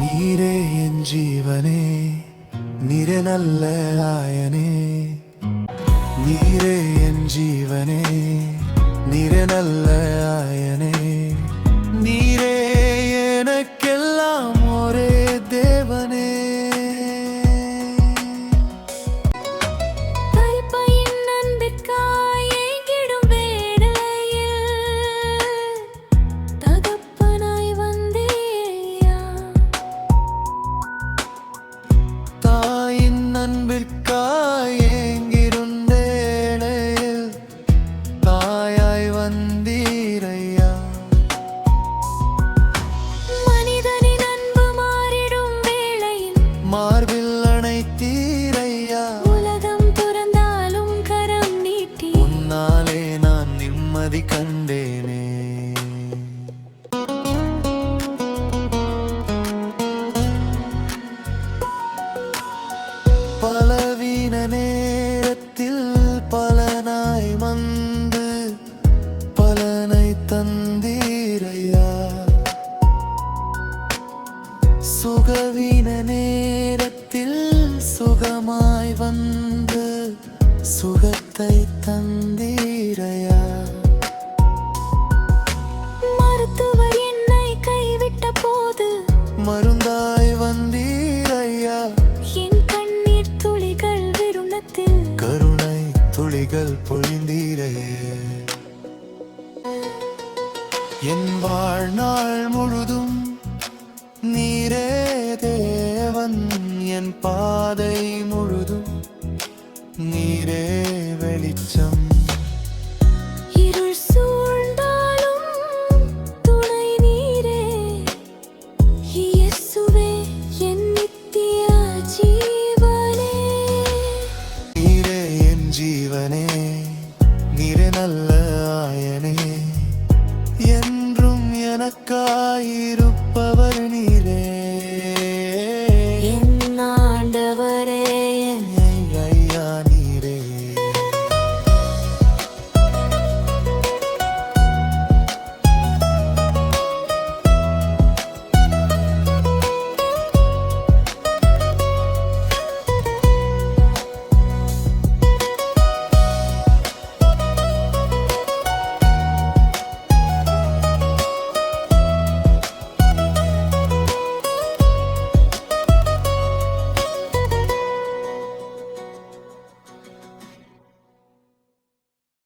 நீரே என் ஜீவனே நிற ஆயனே. சுகவீன நேரத்தில் சுகமாய் வந்து சுகத்தை தந்தீரையா? மருத்துவர் என்னை கைவிட்ட போது மருந்தாய் வந்தீரையா? என் கண்ணீர் துளிகள் விருணத்தில் கருணை துளிகள் பொழிந்தீரையே. என் வாழ்நாள் முழுதும் வெளிச்சம். இருள் சூழ்ந்தாலும் துணை நீரே. இயேசுவே என் நித்திய ஜீவனே. நீரே என் நீரே. என் ஆண்டவரே என்